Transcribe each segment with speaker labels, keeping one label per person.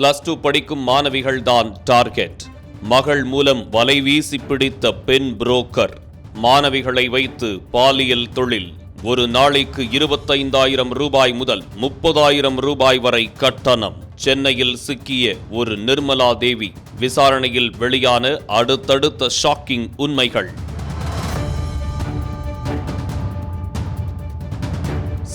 Speaker 1: Plus two படிக்கும் மாணவிகள்தான் target மகள் மூலம் வலை வீசி பிடித்த பெண் புரோக்கர் மாணவிகளை வைத்து பாலியல் தொழில். ஒரு நாளைக்கு இருபத்தைந்தாயிரம் ரூபாய் முதல் முப்பதாயிரம் ரூபாய் வரை கட்டணம். சென்னையில் சிக்கிய ஒரு நிர்மலா தேவி. விசாரணையில் வெளியான அடுத்தடுத்த ஷாக்கிங் உண்மைகள்.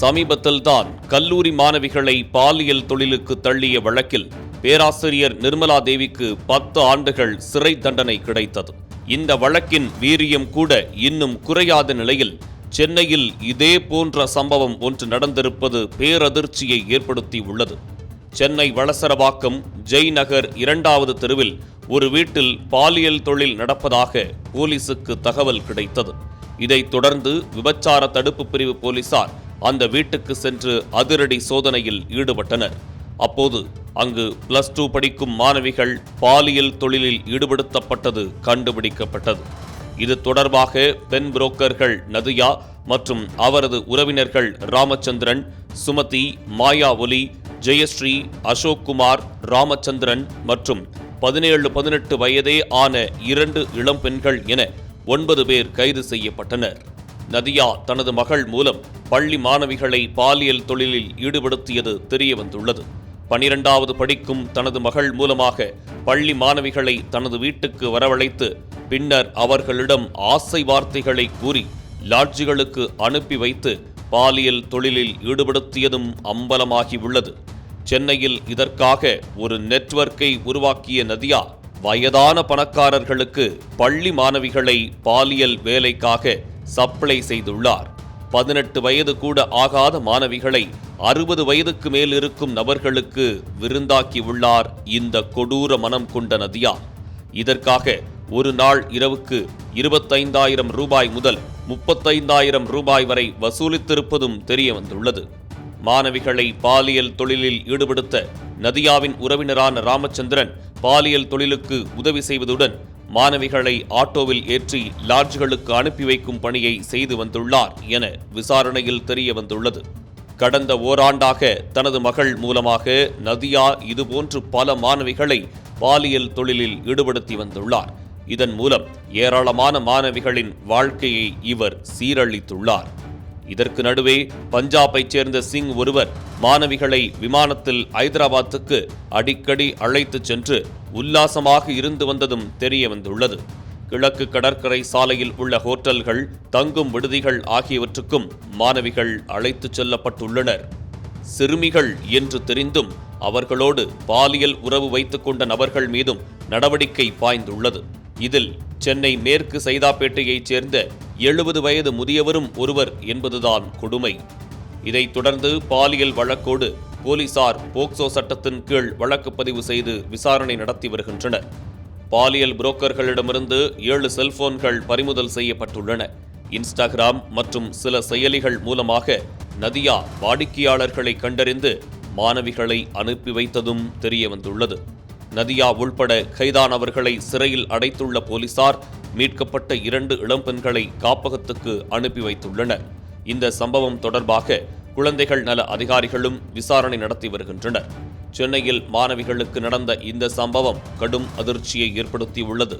Speaker 1: சமீபத்தில்தான் கல்லூரி மாணவிகளை பாலியல் தொழிலுக்கு தள்ளிய வழக்கில் பேராசிரியர் நிர்மலா தேவிக்கு பத்து ஆண்டுகள் சிறை தண்டனை கிடைத்தது. இந்த வழக்கின் வீரியம் கூட இன்னும் குறையாத நிலையில் சென்னையில் இதே போன்ற சம்பவம் ஒன்று நடந்திருப்பது பேரதிர்ச்சியை ஏற்படுத்தி உள்ளது. சென்னை வளசரவாக்கம் ஜெய்நகர் இரண்டாவது தெருவில் ஒரு வீட்டில் பாலியல் தொழில் நடப்பதாக போலீசுக்கு தகவல் கிடைத்தது. இதைத் தொடர்ந்து விபச்சார தடுப்பு பிரிவு போலீசார் அந்த வீட்டுக்கு சென்று அதிரடி சோதனையில் ஈடுபட்டனர். அப்போது அங்கு பிளஸ் டூ படிக்கும் மாணவிகள் பாலியல் தொழிலில் ஈடுபடுத்தப்பட்டது கண்டுபிடிக்கப்பட்டது. இது தொடர்பாக பெண் புரோக்கர்கள் நதியா மற்றும் அவரது உறவினர்கள் ராமச்சந்திரன் சுமதி மாயா ஒலி ஜெயஸ்ரீ அசோக் குமார் ராமச்சந்திரன் மற்றும் பதினேழு பதினெட்டு வயதே ஆன இரண்டு இளம் பெண்கள் என ஒன்பது பேர் கைது செய்யப்பட்டனர். நதியா தனது மகள் மூலம் பள்ளி மாணவிகளை பாலியல் தொழிலில் ஈடுபடுத்தியது தெரியவந்துள்ளது. பனிரெண்டாவது படிக்கும் தனது மகள் மூலமாக பள்ளி மாணவிகளை தனது வீட்டுக்கு வரவழைத்து பின்னர் அவர்களிடம் ஆசை வார்த்தைகளை கூறி லாட்ஜிகளுக்கு அனுப்பி வைத்து பாலியல் தொழிலில் ஈடுபடுத்தியதும் அம்பலமாகியுள்ளது. சென்னையில் இதற்காக ஒரு நெட்வொர்க்கை உருவாக்கிய நதியா வயதான பணக்காரர்களுக்கு பள்ளி மாணவிகளை பாலியல் வேலைக்காக சப்ளை செய்துள்ளார். பதினெட்டு வயது கூட ஆகாத மாணவிகளை அறுபது வயதுக்கு மேல் இருக்கும் நபர்களுக்கு விருந்தாக்கி உள்ளார் இந்த கொடூர மனம் கொண்ட நதியா. இதற்காக ஒரு நாள் இரவுக்கு இருபத்தைந்தாயிரம் ரூபாய் முதல் முப்பத்தைந்தாயிரம் ரூபாய் வரை வசூலித்திருப்பதும் தெரிய வந்துள்ளது. மாணவிகளை பாலியல் தொழிலில் ஈடுபடுத்த நதியாவின் உறவினரான ராமச்சந்திரன் பாலியல் தொழிலுக்கு உதவி செய்வதுடன் மாணவிகளை ஆட்டோவில் ஏற்றி லாட்ஜ்களுக்கு அனுப்பி வைக்கும் பணியை செய்து வந்துள்ளார் என விசாரணையில் தெரிய வந்துள்ளது. கடந்த ஓராண்டாக தனது மகள் மூலமாக நதியா இதுபோன்று பல மாணவிகளை பாலியல் தொழிலில் ஈடுபடுத்தி வந்துள்ளார். இதன் மூலம் ஏராளமான மாணவிகளின் வாழ்க்கையை இவர் சீரழித்துள்ளார். இதற்கு நடுவே பஞ்சாபைச் சேர்ந்த சிங் ஒருவர் மாணவிகளை விமானத்தில் ஐதராபாத்துக்கு அடிக்கடி அழைத்துச் சென்று உல்லாசமாக இருந்து வந்ததும் தெரிய வந்துள்ளது கிழக்கு கடற்கரை சாலையில் உள்ள ஹோட்டல்கள் தங்கும் விடுதிகள் ஆகியவற்றுக்கும் மாணவிகள் அழைத்துச் செல்லப்பட்டுள்ளனர். சிறுமிகள் என்று தெரிந்தும் அவர்களோடு பாலியல் உறவு வைத்துக் கொண்ட நபர்கள் மீதும் நடவடிக்கை பாய்ந்துள்ளது. இதில் சென்னை மேற்கு சைதாப்பேட்டையைச் சேர்ந்த எழுபது வயது முதியவரும் ஒருவர் என்பதுதான் கொடுமை. இதைத் தொடர்ந்து பாலியல் வழக்கோடு போலீசார் போக்சோ சட்டத்தின் கீழ் வழக்கு பதிவு செய்து விசாரணை நடத்தி வருகின்றனர். பாலியல் புரோக்கர்களிடமிருந்து ஏழு செல்போன்கள் பறிமுதல் செய்யப்பட்டுள்ளன. இன்ஸ்டாகிராம் மற்றும் சில செயலிகள் மூலமாக நதியா வாடிக்கையாளர்களை கண்டறிந்து மாணவிகளை அனுப்பி வைத்ததும் தெரியவந்துள்ளது. நதியா உள்பட கைதானவர்களை சிறையில் அடைத்துள்ள போலீசார் மீட்கப்பட்ட இரண்டு இளம்பெண்களை காப்பகத்துக்கு அனுப்பி வைத்துள்ளனர். இந்த சம்பவம் தொடர்பாக குழந்தைகள் நல அதிகாரிகளும் விசாரணை நடத்தி வருகின்றனர். சென்னையில் மாணவிகளுக்கு நடந்த இந்த சம்பவம் கடும் அதிர்ச்சியை ஏற்படுத்தியுள்ளது.